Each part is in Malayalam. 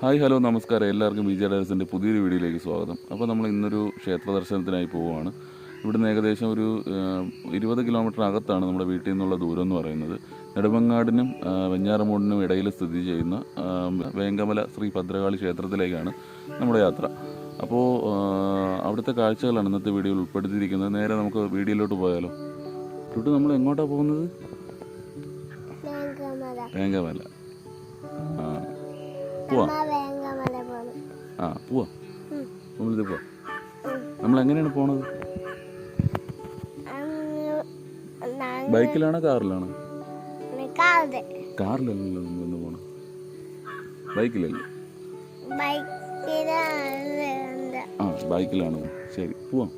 ഹായ് ഹലോ നമസ്കാരം. എല്ലാവർക്കും വിജയ ജെ ഡയറസിന്റെ പുതിയൊരു വീഡിയോയിലേക്ക് സ്വാഗതം. അപ്പോൾ നമ്മൾ ഇന്നൊരു ക്ഷേത്ര ദർശനത്തിനായി പോവുകയാണ്. ഇവിടുന്ന് ഏകദേശം ഒരു ഇരുപത് കിലോമീറ്റർ അകത്താണ് നമ്മുടെ വീട്ടിൽ നിന്നുള്ള ദൂരം എന്ന് പറയുന്നത്. നെടുമങ്ങാടിനും വെഞ്ഞാറമൂടിനും ഇടയിൽ സ്ഥിതി ചെയ്യുന്ന വേങ്കമല ശ്രീ ഭദ്രകാളി ക്ഷേത്രത്തിലേക്കാണ് നമ്മുടെ യാത്ര. അപ്പോൾ അവിടുത്തെ കാഴ്ചകളാണ് ഇന്നത്തെ വീഡിയോയിൽ ഉൾപ്പെടുത്തിയിരിക്കുന്നത്. നേരെ നമുക്ക് വീഡിയോയിലോട്ട് പോയാലോ. ടുട്ട് നമ്മൾ എങ്ങോട്ടാണ് പോകുന്നത്? വേങ്കമല. പോവാം? ആ പോവാ. നമ്മളിത് പോവാ. നമ്മൾ എങ്ങനെയാണ് പോണത്? ബൈക്കിലാണോ കാറിലാണോ? കാറിലല്ലല്ലോ നമ്മൾ ഇന്ന് പോണം ബൈക്കിലല്ലേ? ആ ബൈക്കിലാണ്. ശരി പോവാം.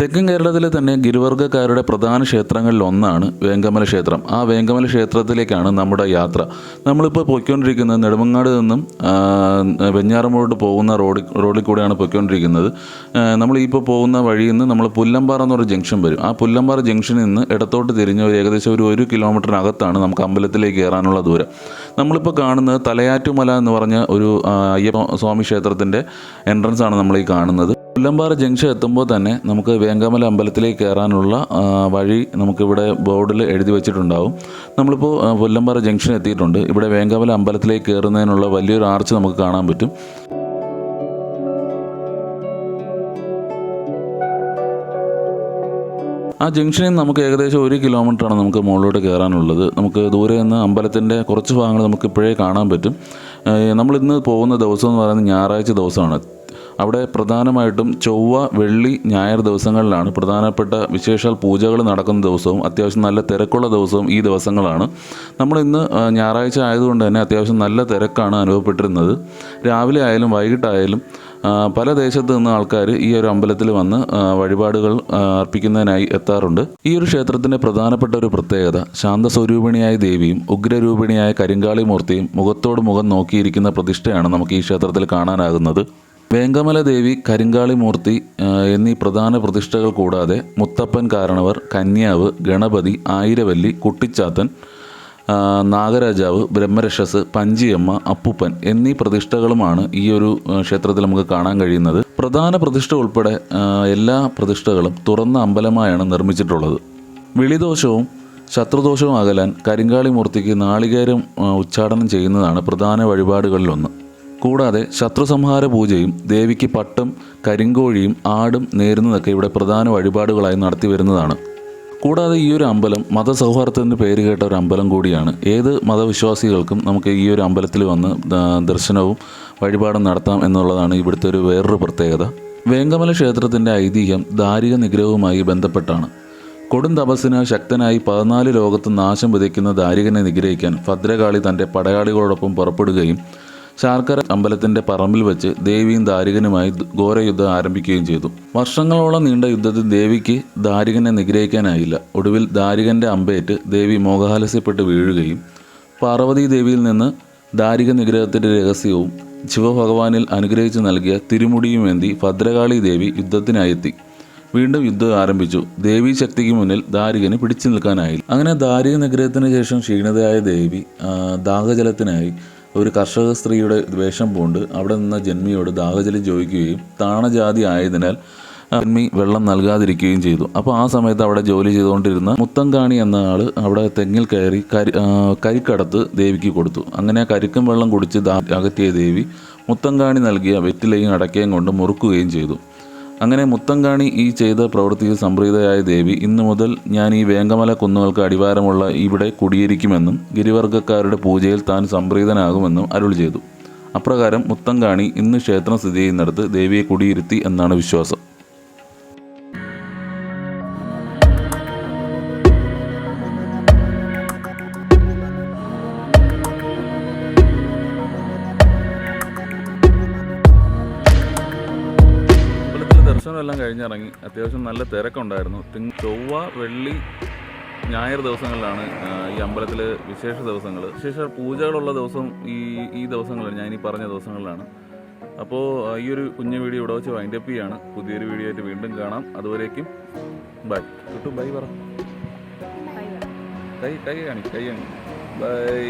തെക്കൻ കേരളത്തിലെ തന്നെ ഗിരിവർഗക്കാരുടെ പ്രധാന ക്ഷേത്രങ്ങളിൽ ഒന്നാണ് വേങ്കമല ക്ഷേത്രം. ആ വേങ്കമല ക്ഷേത്രത്തിലേക്കാണ് നമ്മുടെ യാത്ര. നമ്മളിപ്പോൾ പൊയ്ക്കൊണ്ടിരിക്കുന്നത് നെടുമങ്ങാട് നിന്നും വെഞ്ഞാറമൂട് പോകുന്ന റോഡിൽ റോഡിൽ കൂടെയാണ് പൊയ്ക്കൊണ്ടിരിക്കുന്നത്. നമ്മൾ ഇപ്പോൾ പോകുന്ന വഴിയിൽ നിന്ന് നമ്മൾ പുല്ലമ്പാറ എന്നൊരു ജംഗ്ഷൻ വരും. ആ പുല്ലമ്പാറ ജംഗ്ഷനിൽ നിന്ന് ഇടത്തോട്ട് തിരിഞ്ഞ് ഒരു ഏകദേശം ഒരു ഒരു കിലോമീറ്ററിനകത്താണ് നമുക്ക് അമ്പലത്തിലേക്ക് കയറാനുള്ള ദൂരം. നമ്മളിപ്പോൾ കാണുന്നത് തലയാറ്റുമല എന്ന് പറഞ്ഞ ഒരു അയ്യപ്പ സ്വാമി ക്ഷേത്രത്തിന്റെ എൻട്രൻസ് ആണ് നമ്മൾ ഈ കാണുന്നത്. പുല്ലമ്പാറ ജംഗ്ഷൻ എത്തുമ്പോൾ തന്നെ നമുക്ക് വേങ്കമല അമ്പലത്തിലേക്ക് കയറാനുള്ള വഴി നമുക്കിവിടെ ബോർഡിൽ എഴുതി വെച്ചിട്ടുണ്ടാവും. നമ്മളിപ്പോൾ പുല്ലമ്പാറ ജംഗ്ഷൻ എത്തിയിട്ടുണ്ട്. ഇവിടെ വേങ്കമല അമ്പലത്തിലേക്ക് കയറുന്നതിനുള്ള വലിയൊരു ആർച്ച് നമുക്ക് കാണാൻ പറ്റും. ആ ജംഗ്ഷനിൽ നിന്ന് നമുക്ക് ഏകദേശം ഒരു കിലോമീറ്ററാണ് നമുക്ക് മുകളിലോട്ട് കയറാനുള്ളത്. നമുക്ക് ദൂരെ നിന്ന് അമ്പലത്തിന്റെ കുറച്ച് ഭാഗങ്ങൾ നമുക്ക് ഇപ്പോഴേ കാണാൻ പറ്റും. നമ്മളിന്ന് പോകുന്ന ദിവസം എന്ന് പറയുന്നത് ഞായറാഴ്ച ദിവസമാണ്. അവിടെ പ്രധാനമായിട്ടും ചൊവ്വ വെള്ളി ഞായർ ദിവസങ്ങളിലാണ് പ്രധാനപ്പെട്ട വിശേഷാൽ പൂജകൾ നടക്കുന്ന ദിവസവും അത്യാവശ്യം നല്ല തിരക്കുള്ള ദിവസവും ഈ ദിവസങ്ങളാണ്. നമ്മൾ ഇന്ന് ഞായറാഴ്ച ആയതുകൊണ്ട് തന്നെ അത്യാവശ്യം നല്ല തിരക്കാണ് അനുഭവപ്പെട്ടിരുന്നത്. രാവിലെ ആയാലും വൈകിട്ടായാലും പല ദേശത്ത് നിന്ന് ആൾക്കാർ ഈ ഒരു അമ്പലത്തിൽ വന്ന് വഴിപാടുകൾ അർപ്പിക്കുന്നതിനായി എത്താറുണ്ട്. ഈ ഒരു ക്ഷേത്രത്തിന്റെ പ്രധാനപ്പെട്ട ഒരു പ്രത്യേകത ശാന്തസ്വരൂപിണിയായ ദേവിയും ഉഗ്രരൂപിണിയായ കരിങ്കാളി മൂർത്തിയും മുഖത്തോട് മുഖം നോക്കിയിരിക്കുന്ന പ്രതിഷ്ഠയാണ് നമുക്ക് ഈ ക്ഷേത്രത്തിൽ കാണാനാകുന്നത്. വേങ്കമല ദേവി കരിങ്കാളി മൂർത്തി എന്നീ പ്രധാന പ്രതിഷ്ഠകൾ കൂടാതെ മുത്തപ്പൻ കാരണവർ കന്യാവ് ഗണപതി ആയിരവല്ലി കുട്ടിച്ചാത്തൻ നാഗരാജാവ് ബ്രഹ്മരക്ഷസ് പഞ്ചിയമ്മ അപ്പുപ്പൻ എന്നീ പ്രതിഷ്ഠകളുമാണ് ഈ ഒരു ക്ഷേത്രത്തിൽ നമുക്ക് കാണാൻ കഴിയുന്നത്. പ്രധാന പ്രതിഷ്ഠ ഉൾപ്പെടെ എല്ലാ പ്രതിഷ്ഠകളും തുറന്ന അമ്പലമായാണ് നിർമ്മിച്ചിട്ടുള്ളത്. വിളിദോഷവും ശത്രുദോഷവും അകലാൻ കരിങ്കാളി മൂർത്തിക്ക് നാളികേരം ഉച്ചാടനം ചെയ്യുന്നതാണ് പ്രധാന വഴിപാടുകളിലൊന്ന്. കൂടാതെ ശത്രുസംഹാര പൂജയും ദേവിക്ക് പട്ടും കരിങ്കോഴിയും ആടും നേരുന്നതൊക്കെ ഇവിടെ പ്രധാന വഴിപാടുകളായി നടത്തി വരുന്നതാണ്. കൂടാതെ ഈ ഒരു അമ്പലം മതസൗഹാർദ്ദത്തിന് പേര് കേട്ട ഒരു അമ്പലം കൂടിയാണ്. ഏത് മതവിശ്വാസികൾക്കും നമുക്ക് ഈ ഒരു അമ്പലത്തിൽ വന്ന് ദർശനവും വഴിപാടും നടത്താം എന്നുള്ളതാണ് ഇവിടുത്തെ ഒരു വേറൊരു പ്രത്യേകത. വേങ്കമല ക്ഷേത്രത്തിന്റെ ഐതിഹ്യം ദാരിക നിഗ്രഹവുമായി ബന്ധപ്പെട്ടാണ്. കൊടും തപസ്സിന് ശക്തനായി പതിനാല് ലോകത്ത് നാശം വിതയ്ക്കുന്ന ദാരികനെ നിഗ്രഹിക്കാൻ ഭദ്രകാളി തന്റെ പടയാളികളോടൊപ്പം പുറപ്പെടുകയും ശാർക്കര അമ്പലത്തിന്റെ പറമ്പിൽ വെച്ച് ദേവിയും ദാരികനുമായി ഘോരയുദ്ധം ആരംഭിക്കുകയും ചെയ്തു. വർഷങ്ങളോളം നീണ്ട യുദ്ധത്തിൽ ദേവിക്ക് ദാരികനെ നിഗ്രഹിക്കാനായില്ല. ഒടുവിൽ ദാരികന്റെ അമ്പേറ്റ് ദേവി മോഹാലസ്യപ്പെട്ട് വീഴുകയും പാർവതി ദേവിയിൽ നിന്ന് ദാരിക നിഗ്രഹത്തിന്റെ രഹസ്യവും ശിവഭഗവാനിൽ അനുഗ്രഹിച്ചു നൽകിയ തിരുമുടിയുമേന്തി ഭദ്രകാളി ദേവി യുദ്ധത്തിനായെത്തി വീണ്ടും യുദ്ധം ആരംഭിച്ചു. ദേവി ശക്തിക്ക് മുന്നിൽ ദാരികന് പിടിച്ചു നിൽക്കാനായില്ല അങ്ങനെ ദാരിക നിഗ്രഹത്തിന് ശേഷം ക്ഷീണിതയായ ദേവി ദാഹജലത്തിനായി ഒരു കർഷക സ്ത്രീയുടെ വേഷം പൂണ്ട് അവിടെ നിന്ന ജന്മിയോട് ദാഹജലം ചോദിക്കുകയും താണജാതി ആയതിനാൽ ജന്മി വെള്ളം നൽകാതിരിക്കുകയും ചെയ്തു. അപ്പോൾ ആ സമയത്ത് അവിടെ ജോലി ചെയ്തുകൊണ്ടിരുന്ന മുത്തങ്കാണി എന്ന ആൾ അവിടെ തെങ്ങിൽ കയറി കരി കരിക്കടത്ത് ദേവിക്ക് കൊടുത്തു. അങ്ങനെ കരിക്കും വെള്ളം കുടിച്ച് അകറ്റിയ ദേവി മുത്തങ്കാണി നൽകിയ വെറ്റിലയും അടക്കയും കൊണ്ട് മുറുക്കുകയും ചെയ്തു. അങ്ങനെ മുത്തങ്കാണി ഈ ചെയ്ത പ്രവൃത്തിയിൽ സംപ്രീതയായ ദേവി ഇന്നു മുതൽ ഞാൻ ഈ വേങ്കമല കുന്നുകൾക്ക് അടിവാരമുള്ള ഇവിടെ കുടിയിരിക്കുമെന്നും ഗിരിവർഗക്കാരുടെ പൂജയിൽ താൻ സംപ്രീതനാകുമെന്നും അരുൾ ചെയ്തു. അപ്രകാരം മുത്തങ്കാണി ഇന്ന് ക്ഷേത്രം സ്ഥിതി ചെയ്യുന്നിടത്ത് ദേവിയെ കുടിയിരുത്തി എന്നാണ് വിശ്വാസം. എല്ലാം കഴിഞ്ഞിറങ്ങി അത്യാവശ്യം നല്ല തിരക്കുണ്ടായിരുന്നു. തിങ് ചൊവ്വ വെള്ളി ഞായർ ദിവസങ്ങളിലാണ് ഈ അമ്പലത്തിൽ വിശേഷ ദിവസങ്ങൾ വിശേഷ പൂജകളുള്ള ദിവസം ഈ ഈ ദിവസങ്ങളാണ് ഞാൻ ഈ പറഞ്ഞ ദിവസങ്ങളിലാണ്. അപ്പോൾ ഈ ഒരു കുഞ്ഞു വീഡിയോ ഇവിടെ വെച്ച് വൈൻഡപ്പ് ചെയ്യാണ്. പുതിയൊരു വീഡിയോ ആയിട്ട് വീണ്ടും കാണാം. അതുവരേക്കും ബൈ. കിട്ടും ബൈ പറ. കൈ കൈ കാണി കൈ കാണി ബൈ.